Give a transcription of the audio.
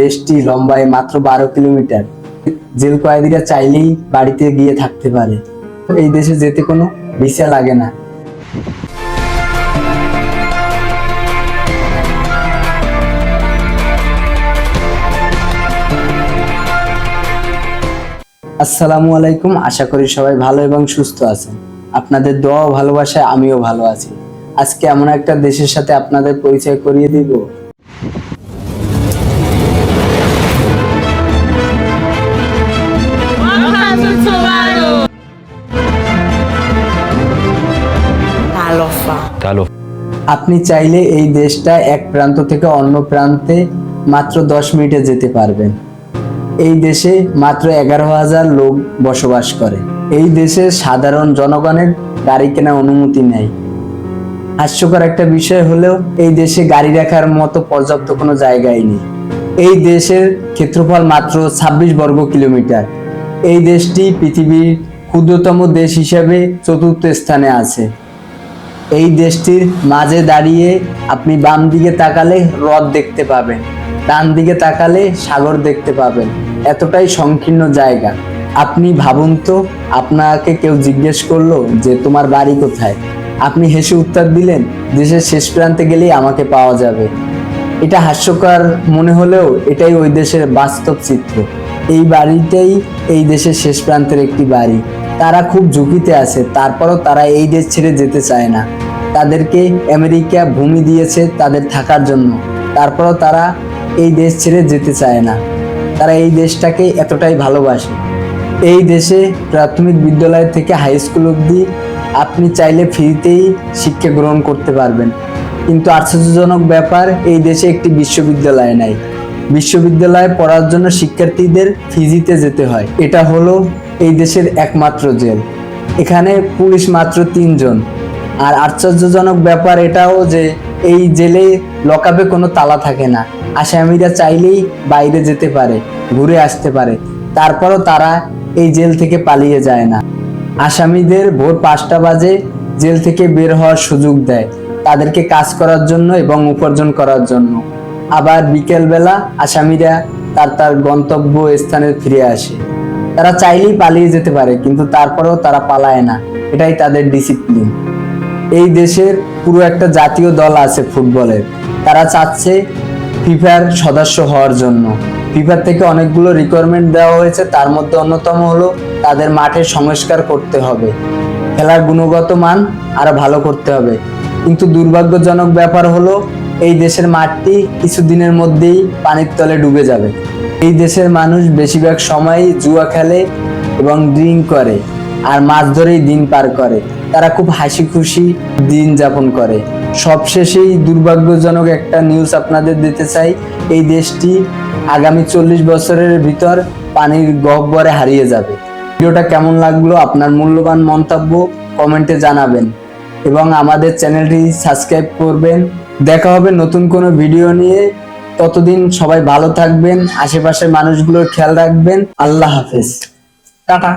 দেশটি লম্বায় মাত্র বারো কিলোমিটার। জেল কয়েদিরা চাইলেই বাড়িতে গিয়ে থাকতে পারে। এই দেশে যেতে কোনো ভিসা লাগে না। আসসালামু আলাইকুম, আশা করি সবাই ভালো এবং সুস্থ আছেন। আপনাদের দোয়া ভালোবাসায় আমিও ভালো আছি। আজকে এমন একটা দেশের সাথে আপনাদের পরিচয় করিয়ে দিব। Talo. আপনি চাইলে এই দেশটা এক প্রান্ত থেকে অন্য প্রান্তে মাত্র দশ মিনিটে যেতে পারবেন। এই দেশে মাত্র এগারো হাজার লোক বসবাস করে। এই দেশে সাধারণ জনগণের গাড়ি কেনার অনুমতি নেই। হাস্যকর একটা বিষয় হলেও এই দেশে গাড়ি রাখার মতো পর্যাপ্ত কোনো জায়গাই নেই। এই দেশের ক্ষেত্রফল মাত্র ছাব্বিশ বর্গ কিলোমিটার। এই দেশটি পৃথিবীর ক্ষুদ্রতম দেশ হিসাবে চতুর্থ স্থানে আছে। এই দেশটির মাঝে দাঁড়িয়ে আপনি বাম দিকে তাকালে হ্রদ দেখতে পাবেন, ডান দিকে তাকালে সাগর দেখতে পাবেন। এতটাই সংকীর্ণ জায়গা। আপনি ভাবুন তো, আপনাকে কেউ জিজ্ঞেস করল যে তোমার বাড়ি কোথায়? আপনি হেসে উত্তর দিলেন, দেশের শেষ প্রান্তে গেলেই আমাকে পাওয়া যাবে। এটা হাস্যকর মনে হলেও এটাই ওই দেশের বাস্তব চিত্র। এই বাড়িটাই এই দেশের শেষ প্রান্তের একটি বাড়ি। তারা খুব ঝুঁকিতে আছে, তারপরও তারা এই দেশ ছেড়ে যেতে চায় না। তাদেরকে আমেরিকা ভূমি দিয়েছে তাদের থাকার জন্য। তারপরও তারা এই দেশ ছেড়ে যেতে চায় না। তারা এই দেশটাকে এতটাই ভালোবাসে। এই দেশে প্রাথমিক বিদ্যালয় থেকে হাই স্কুল অবধি আপনি চাইলে ফ্রিতেই শিক্ষা গ্রহণ করতে পারবেন। কিন্তু আশ্চর্যজনক ব্যাপার, এই দেশে একটি বিশ্ববিদ্যালয় নাই। বিশ্ববিদ্যালয়ে পড়ার জন্য শিক্ষার্থীদের ফিজিতে যেতে হয়। এটা হলো এই দেশের একমাত্র জেল। এখানে পুলিশ মাত্র তিনজন। আর আশ্চর্যজনক ব্যাপার এটাও যে এই জেলে লকাপে কোনো তালা থাকে না। আসামিরা চাইলেই বাইরে যেতে পারে, ঘুরে আসতে পারে। তারপরও তারা এই জেল থেকে পালিয়ে যায় না। আসামিদের ভোর পাঁচটা বাজে জেল থেকে বের হওয়ার সুযোগ দেয় তাদেরকে কাজ করার জন্য এবং উপার্জন করার জন্য। আবার বিকেলবেলা আসামিরা তার তার গন্তব্য স্থানে ফিরে আসে। তারা চাইলেই পালিয়ে যেতে পারে, কিন্তু তারপরেও তারা পালায় না। এটাই তাদের ডিসিপ্লিন। এই দেশের পুরো একটা জাতীয় দল আছে ফুটবলের তারা চাচ্ছে ফিফার সদস্য হওয়ার জন্য। ফিফার থেকে অনেকগুলো রিকোয়ারমেন্ট দেওয়া হয়েছে, তার মধ্যে অন্যতম হলো তাদের মাঠের সংস্কার করতে হবে। খেলার গুণগত মান আরও ভালো করতে হবে। কিন্তু দুর্ভাগ্যজনক ব্যাপার হলো, এই দেশের মাঠটি কিছুদিনের মধ্যেই পানির তলে ডুবে যাবে। এই দেশের মানুষ বেশিরভাগ সময়ই জুয়া খেলে এবং ড্রিঙ্ক করে, আর মাছ ধরেই দিন পার করে। তারা খুব হাসি খুশি দিন যাপন করে। সবশেষেই দুর্ভাগ্যজনক একটা নিউজ আপনাদের দিতে চাই। এই দেশটি আগামী চল্লিশ বছরের ভিতর পানির গহ্বরে হারিয়ে যাবে। ভিডিওটা কেমন লাগল, আপনার মূল্যবান মন্তব্য কমেন্টে জানাবেন এবং আমাদের চ্যানেলটি সাবস্ক্রাইব করবেন। দেখা হবে নতুন কোনো ভিডিও নিয়ে। ততদিন সবাই ভালো থাকবেন, আশেপাশের মানুষগুলোর খেয়াল রাখবেন। আল্লাহ হাফেজ। টাটা।